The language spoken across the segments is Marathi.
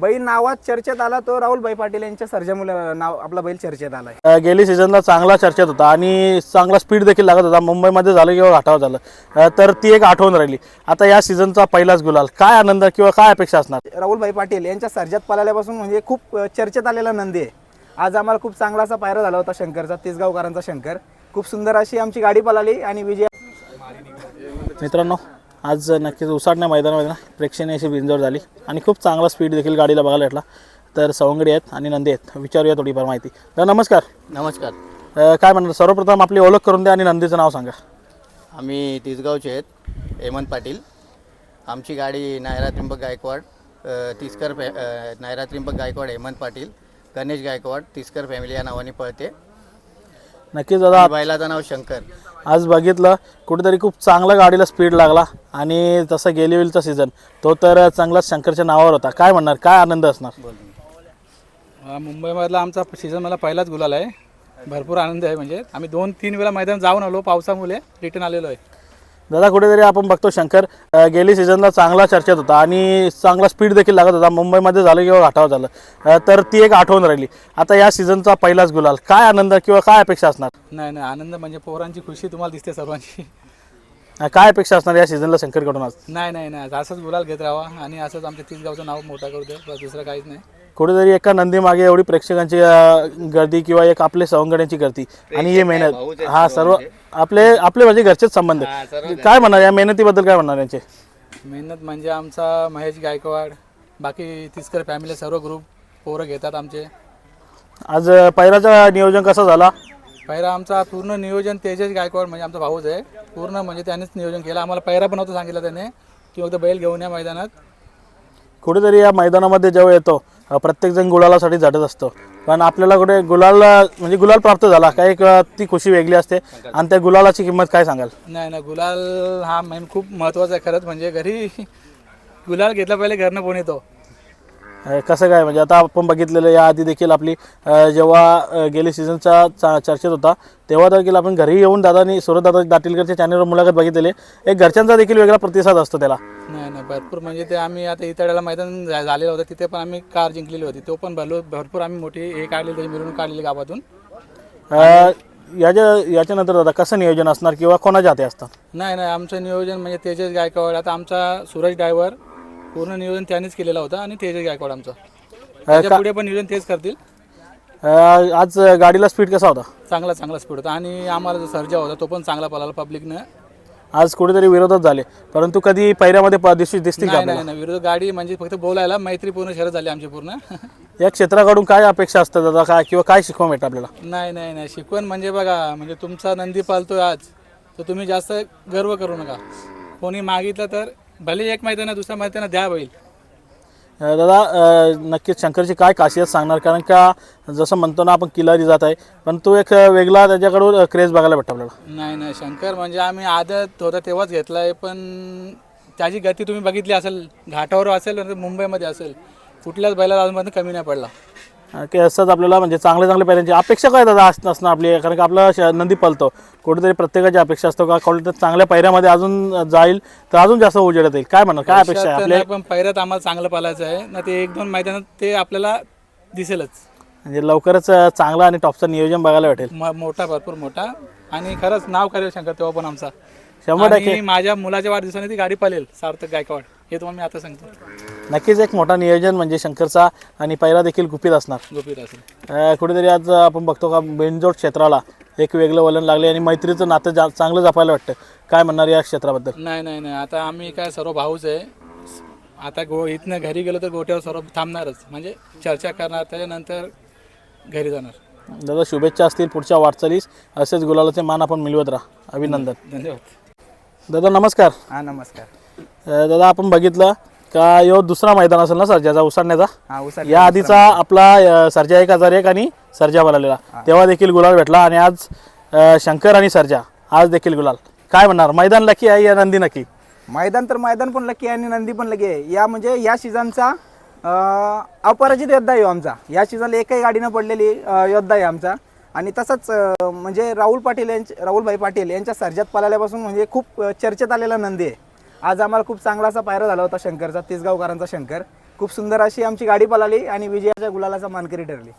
बैल नावात चर्चेत आला तो राहुलभाई पाटील यांच्या सर्जामुळे नाव आपला बैल चर्चेत आलाय. अ, गेली सीझनला चांगला चर्चेत होता आणि चांगला स्पीड देखील लागत होता. मुंबईमध्ये झालं किंवा घाटावर झालं. अ, तर ती एक आठवण राहिली. आता या सीझनचा पहिलाच गुलाल. काय आनंद किंवा काय अपेक्षा असणार? राहुलभाई पाटील यांच्या सर्जात पळाल्यापासून म्हणजे खूप अ, चर्चेत आलेला नंदी आहे. आज आम्हाला खूप चांगला असा पायरा झाला होता शंकरचा तिसगावकरांचा शंकर. खूप सुंदर अशी आमची गाडी पळाली आणि विजय मित्रांनो आज नक्कीच उसाडण्या मैदानामध्ये ना प्रेक्षणीय अशी बिंजोड झाली. आणि खूप चांगला स्पीड देखील गाडीला बघायला भेटला. तर सवंगडी आहेत आणि नंदी आहेत. विचारूया थोडीफार माहिती. तर नमस्कार. नमस्कार. अ, काय म्हणतात सर्वप्रथम आपली ओळख करून द्या आणि नंदीचं नाव सांगा. आम्ही तिसगावचे आहेत. हेमंत पाटील. आमची गाडी नायरा त्रिंबक गायकवाड अ, तिसकर फॅ अ, नायरा त्रिंबक गायकवाड हेमंत पाटील गणेश गायकवाड तिसकर फॅमिली या नावाने पळते. नक्कीच दादा. बैलाचं नाव शंकर. आज बघितलं कुठेतरी खूप चांगला गाडीला स्पीड लागला आणि तसं गेली वेळचा सीझन तो तर चांगलाच शंकरच्या नावावर होता. काय म्हणणार? काय आनंद असणार? हा, मुंबईमधला आमचा सीझन मला पहिलाच गुलाल आहे. भरपूर आनंद आहे म्हणजे. आम्ही दोन तीन वेळा मैदान जाऊन आलो. पावसामुळे रिटर्न आलेलो आहे. दादा कुठेतरी आपण बघतो शंकर गेली सीझनला चांगला चर्चेत होता आणि चांगला स्पीड देखील लागत होता. मुंबईमध्ये झालं किंवा घाटावर झालं. तर ती एक आठवण राहिली. आता या सीझनचा पहिलाच गुलाल. काय आनंद किंवा काय अपेक्षा असणार? नाही नाही आनंद म्हणजे पोरांची खुशी तुम्हाला दिसते सर्वांची. काय अपेक्षा असणार या सीझनला शंकरकडून आज? नाही नाही नाही. असंच गुलाल घेत राहावा आणि असंच आमच्या तीस गावचं नाव मोठा करू दे. दुसरं काहीच नाही. कुठेतरी एका नंदी मागे एवढी प्रेक्षकांची अ, गर्दी किंवा एक आपले सवंगड्यांची गर्दी. आणि ही मेहनत. हा सर्व आपले आपले म्हणजे घरचेच संबंध. काय म्हणणार या मेहनतीबद्दल काय म्हणणार यांचे? मेहनत म्हणजे आमचा महेश गायकवाड बाकी तिसकर फॅमिली सर्व ग्रुप पोरं घेतात आमचे. आज अ, पैराचं नियोजन कसं झाला? पहिला आमचा पूर्ण नियोजन तेजस गायकवाड म्हणजे आमचा भाऊच आहे. पूर्ण म्हणजे त्यानेच नियोजन केलं. आम्हाला पहिरा पण सांगितलं त्याने. की फक्त बैल घेऊन या मैदानात. कुठेतरी या मैदानामध्ये जेव्हा येतो प्रत्येकजण गुलालासाठी झटत असतो. पण आपल्याला कुठे गुलाल म्हणजे गुलाल प्राप्त झाला काय एक ती खुशी वेगळी असते. आणि त्या गुलालाची किंमत काय सांगाल? नाही नाही गुलाल हा मेन खूप महत्त्वाचा आहे खरंच. म्हणजे घरी गुलाल घेतला पहिले घरनं कोण येतो? अ, कसं काय? म्हणजे आता आपण बघितलेलं या आधी देखील आपली अ, जेव्हा अ, गेली सीझनचा चा चर्चेत होता तेव्हा देखील आपण घरी येऊन दादानी सुरत दादा दाटीलकरच्या चॅनलवर मुलाखत बघितलेली एक घरच्यांचा देखील वेगळा प्रतिसाद असतो त्याला. नाही नाही भरपूर. म्हणजे ते आम्ही आता इतड्याला मैदान झा- झालेलं होतं तिथे पण आम्ही कार जिंकलेली होती. तो पण भरलो भरपूर आम्ही मोठी हे काढलेली होती मिरवणूक काढलेली गावातून. अ, याच्या याच्यानंतर दादा कसं नियोजन असणार किंवा कोणाच्या हाती असतात नाही नाही आमचं नियोजन म्हणजे तेजस गायकवाड आता आमचा सूरज ड्रायव्हर पूर्ण नियोजन त्यानेच केलेलं होतं आणि तेजस गायकवाड आमचं. त्याच्या पुढे पण नियोजन तेच करतील. अ, आज गाडीला स्पीड कसा होता? चांगला चांगला स्पीड होता. आणि आम्हाला जो सर्जा होता तो पण चांगला पळाला पब्लिकनं आज कुठेतरी विरोधच झाले. परंतु कधी पैऱ्यामध्ये प- दिसू दिसतील का नाही नाही नाही. विरोध गाडी म्हणजे फक्त बोलायला मैत्रीपूर्ण शरद झाली आमची पूर्ण. या क्षेत्राकडून काय अपेक्षा असतात दादा? काय किंवा काय शिकवा मिळतं आपल्याला? नाही नाही नाही. शिकवण म्हणजे बघा म्हणजे तुमचा नंदी पालतोय आज. तर तुम्ही जास्त गर्व करू नका. कोणी मागितलं तर भले एक मैदान दुसऱ्या मैदानात द्या बैल. अ, दादा अ, नक्कीच शंकरची काय खासियत सांगणार? कारण का जसं म्हणतो ना आपण किल्लारी जात आहे. पण तो एक वेगळा त्याच्याकडून क्रेज बघायला भेटतो आपल्याला. नाही नाही शंकर म्हणजे आम्ही आदत होता तेव्हाच घेतला आहे पण त्याची गती तुम्ही बघितली असेल घाटावर असेल मुंबईमध्ये असेल कुठल्याच बैलाला अजूनपर्यंत कमी नाही पडला. की असंच आपल्याला म्हणजे चांगले चांगले पैऱ्यांची अपेक्षा काय दादा अस- असणार आपली? कारण का आपला श- नंदी पलतो कुठेतरी प्रत्येकाची अपेक्षा असतो का कुठे चांगल्या पैऱ्यामध्ये अजून जाईल तर अजून जास्त उजेडत येईल. काय म्हणणार काय अपेक्षा आहे आपल्या? पण पहिल्यात आम्हाला चांगलं पालायचं आहे. ना ते एक दोन मैदानात ते आपल्याला दिसेलच. म्हणजे लवकरच चांगला आणि टॉपचं नियोजन बघायला भेटेल. म- मोठा भरपूर मोठा. आणि खरंच नाव करेल शंकर तेव्हा पण आमचा. शंभर टक्के. आणि माझ्या मुलाच्या वाढदिवसाने ती गाडी पळेल सार्थक गायकवाड. हे तुम्हाला मी आता सांगतो. नक्कीच एक मोठा नियोजन म्हणजे शंकरचा आणि पैरा देखील गुपित असणार. गोपीत असेल. अ, कुठेतरी आज आपण बघतो का बेंजोड क्षेत्राला एक वेगळं वलन लागले आणि मैत्रीचं नातं जा चांगलं जपायला वाटतं. काय म्हणणार या क्षेत्राबद्दल? नाही नाही नाही. आता आम्ही काय सर्व भाऊच आहे. आता गो इथनं घरी गेलो तर गोट्यावर सर्व थांबणारच. म्हणजे चर्चा करणार त्याच्यानंतर घरी जाणार. दादा शुभेच्छा असतील पुढच्या वाटचालीस. असेच गुलालाचे मान आपण मिळवत राहा. अभिनंदन. धन्यवाद. दादा नमस्कार. हा नमस्कार. दादा आपण बघितलं का यो दुसरा मैदान असेल ना सर्जाचा उसाडण्याचा हा उसा या आधीचा आपला सर्जा एक हजार एक आणि सर्जा बोलालेला. तेव्हा देखील गुलाल भेटला आणि आज शंकर आणि सर्जा आज देखील गुलाल. काय म्हणणार? मैदान लकी आहे या नंदी नक्की? मैदान तर मैदान पण लकी आहे आणि नंदी पण लकी आहे. या म्हणजे या सीझनचा अपराजित योद्धा आहे आमचा. या सीझनला एकही गाडीनं पडलेली योद्धा आहे आमचा. आणि तसंच म्हणजे राहुल पाटील यांच्या राहुलभाई पाटील यांच्या सर्जात पळाल्यापासून म्हणजे खूप चर्चेत आलेला नंदी आहे. आज आम्हाला खूप चांगला असा पायरा झाला होता शंकरचा तिसगावकरांचा शंकर. खूप सुंदर अशी आमची गाडी पळाली आणि विजयाच्या गुलालाचा मानकरी ठरली.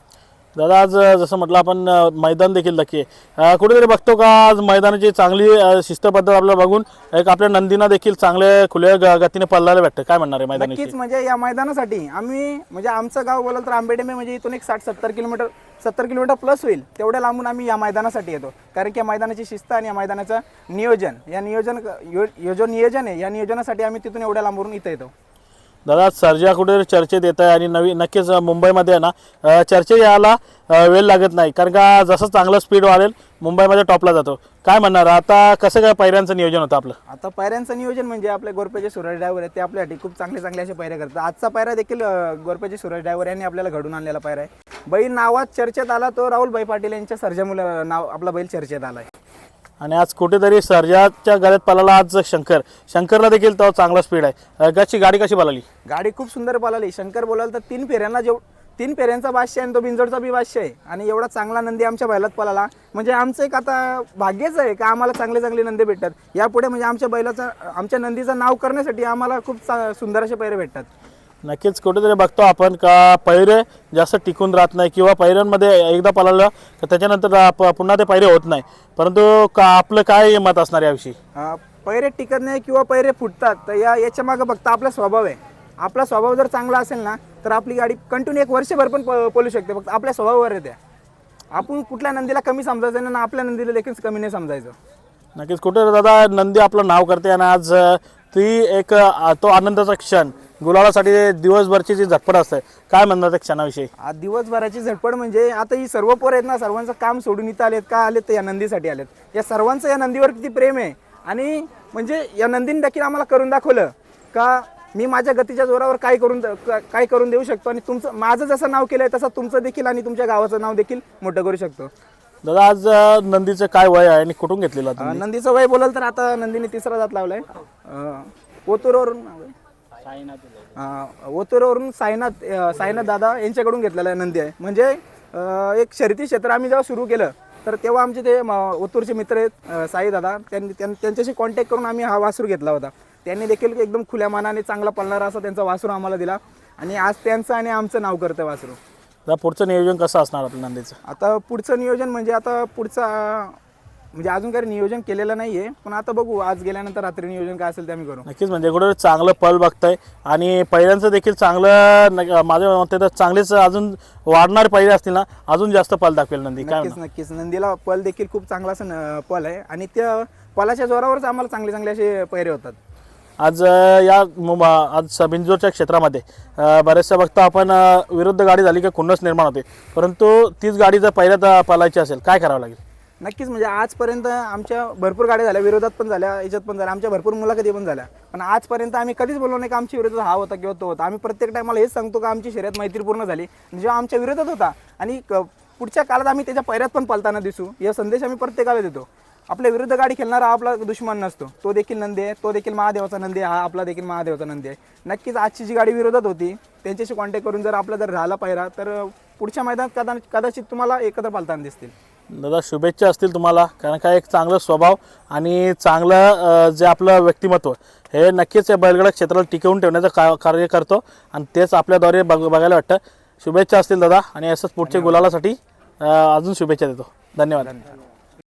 दादा आज जसं म्हटलं आपण मैदान देखील नक्की आहे. कुठेतरी बघतो का आज मैदानाची चांगली शिस्तबद्दल आपल्याला बघून एक आपल्या नंदीना देखील चांगले खुल्या ग- गतीने पळायला भेटतं. काय म्हणणार आहे मैदान नक्कीच म्हणजे या मैदानासाठी आम्ही म्हणजे आमचं गाव बोलाल तर आंबेडेमे म्हणजे इथून एक साठ सत्तर किलोमीटर सत्तर किलोमीटर प्लस होईल. तेवढ्या लांबून आम्ही या मैदानासाठी येतो. कारण की या मैदानाची शिस्त आणि या मैदानाचं नियोजन या नियोजन यो यो जो नियोजन आहे या नियोजनासाठी आम्ही तिथून एवढ्या लांबून इथं येतो. दादा सर्जा कुठे चर्चेत येत आहे आणि नवी नक्कीच मुंबईमध्ये आहे ना. चर्चे यायला वेळ लागत नाही. कारण का जसं चांगलं स्पीड वाढेल मुंबईमध्ये टॉपला जातो. काय म्हणणार? आता कसं काय पायऱ्यांचं नियोजन होतं आपलं? आता पायऱ्यांचं नियोजन म्हणजे आपले गोरपेचे सुरज ड्रायव्हर आहेत ते आपल्यासाठी खूप चांगले चांगले असे पायऱ्या करतात. आजचा पायरा देखील अं, गोरपेचे सुरज ड्रायव्हर यांनी आपल्याला घडून आणलेला पायरा आहे. बैल नावात चर्चेत आला तो राहुल पाटील यांच्या सर्जामुळे नाव आपला बैल चर्चेत आला आहे आणि आज कुठेतरी सर्जाच्या गळ्यात पळाला आज शंकर. शंकरला देखील तो चांगला स्पीड आहे. अ, गाडी कशी पळाली? गाडी खूप सुंदर पळाली. शंकर बोलाल तर तीन फेऱ्यांना जेव तीन फेऱ्यांचा बादशाह आहे आणि तो बिंजोडचा बी बादशाह आहे. आणि एवढा चांगला नंदी आमच्या बैलात पळाला. म्हणजे आमचं एक आता भाग्यच आहे का आम्हाला चांगले चांगले नंदी भेटतात. यापुढे म्हणजे आमच्या बैलाचं आमच्या नंदीचं नाव करण्यासाठी आम्हाला खूप सुंदर असे पैरे भेटतात. नक्कीच कुठेतरी बघतो आपण का पैरे जास्त टिकून राहत नाही किंवा पैऱ्यांमध्ये एकदा पळालं तर त्याच्यानंतर प- पुन्हा ते पैरे होत नाही. परंतु का आपलं काय मत असणार याविषयी? अं, पैरे टिकत नाही किंवा पैरे फुटतात तर या याच्या मागं फक्त आपला स्वभाव आहे. आपला स्वभाव जर चांगला असेल ना तर आपली गाडी कंटिन्यू एक वर्षभर पण प- पळू शकते. फक्त आपल्या स्वभावावर येते आपण कुठल्या नंदीला कमी समजायचं नाही ना आपल्या नंदीला देखील कमी नाही समजायचं. नक्कीच कुठे दादा नंदी आपलं नाव करते आणि आज अ, ती एक अ, तो आनंदाचा क्षण गुलालासाठी दिवसभरची जी झटपट असते काय म्हणणार त्या क्षणाविषयी? आज दिवसभराची झटपट म्हणजे आता ही सर्व पोरं आहेत ना सर्वांचं काम सोडून इथं आलेत का? आलेत तर या नंदीसाठी आलेत. या सर्वांचं या नंदीवर किती प्रेम आहे? आणि म्हणजे या नंदीने देखील आम्हाला करून दाखवलं का मी माझ्या गतीच्या जोरावर काय करून काय करून देऊ शकतो? आणि तुमचं माझं जसं नाव केलंय तसं तुमचं देखील आणि तुमच्या गावाचं नाव देखील मोठं करू शकतो. दादा आज नंदीचं काय वय आहे आणि कुठून घेतलेलं नंदीचं वय बोलाल तर आता नंदीने तिसरा जात लावलाय. ओतूरवरून आहे. ओतूरवरून साईनाथ साईनाथ दादा यांच्याकडून घेतलेला आहे नंदी आहे. म्हणजे एक शर्यती क्षेत्र आम्ही जेव्हा सुरू केलं तर तेव्हा आमचे ते ओतूरचे मित्र आहेत साई दादा त्यांनी त्यां- त्यांच्याशी कॉन्टॅक्ट करून आम्ही हा वासूर घेतला होता. त्यांनी देखील एकदम खुल्या मनाने चांगला पळणारा असा त्यांचा वासूर आम्हाला दिला. आणि आज त्यांचं आणि आमचं नाव करतं वासरू. पुढचं नियोजन कसं असणार आपलं नंदीचं? आता पुढचं नियोजन म्हणजे आता पुढचं म्हणजे अजून काही नियोजन केलेलं नाही आहे पण आता बघू आज गेल्यानंतर रात्री नियोजन काय असेल ते आम्ही करू. नक्कीच म्हणजे कुठे चांगलं पल बघताय. आणि पहिल्यांचं देखील चांगलं न- माझ्या मते तर चांगलेच अजून वाढणारे पहिले असतील ना अजून जास्त पल दाखवेल नंदी. काय नक्कीच नक्कीच. नंदीला पल देखील खूप चांगला असं न- पल आहे. आणि त्या पलाच्या जोरावरच आम्हाला चांगले चांगले असे पैरे होतात. आज अ, या मुंब- आज बिंजोरच्या क्षेत्रामध्ये अ, बऱ्याचशा बघता आपण अ, विरुद्ध गाडी झाली की खुन्नस निर्माण होते. परंतु तीच गाडी जर पहिल्यात अ, पळायची असेल काय करावं लागेल? नक्कीच म्हणजे आजपर्यंत आमच्या भरपूर गाड्या झाल्या विरोधात पण झाल्या याच्यात पण झाल्या आमच्या भरपूर मुलाखती पण झाल्या. पण आजपर्यंत आम्ही कधीच बोललो नाही का आमच्या विरोधात हा होता किंवा तो होता. आम्ही प्रत्येक टायमाला हेच सांगतो का आमची शर्यत मैत्रीपूर्ण झाली. जेव्हा आमच्या विरोधात होता आणि क- पुढच्या काळात आम्ही त्याच्या पैऱ्यात पण पलताना दिसू या संदेश आम्ही प्रत्येकाला देतो. आपल्या विरुद्ध गाडी खेळणारा हा आपला दुश्मन नसतो. तो देखील नंदी आहे तो देखील महादेवाचा नंदी हा आपला देखील महादेवाचा नंदी आहे. नक्कीच आजची जी गाडी विरोधात होती त्यांच्याशी कॉन्टॅक्ट करून जर आपला जर राहिला पायरा तर पुढच्या मैदानात कदा कदाचित तुम्हाला एकत्र पालताना दिसतील. दादा शुभेच्छा असतील तुम्हाला कारण का एक चांगलं स्वभाव आणि चांगलं जे आपलं व्यक्तिमत्व हे नक्कीच या बैलगाडा क्षेत्राला टिकवून ठेवण्याचं का कार्य करतो आणि तेच आपल्याद्वारे बघ बघायला वाटतं. शुभेच्छा असतील दादा आणि असंच पुढच्या गुलालासाठी अजून शुभेच्छा देतो. धन्यवाद.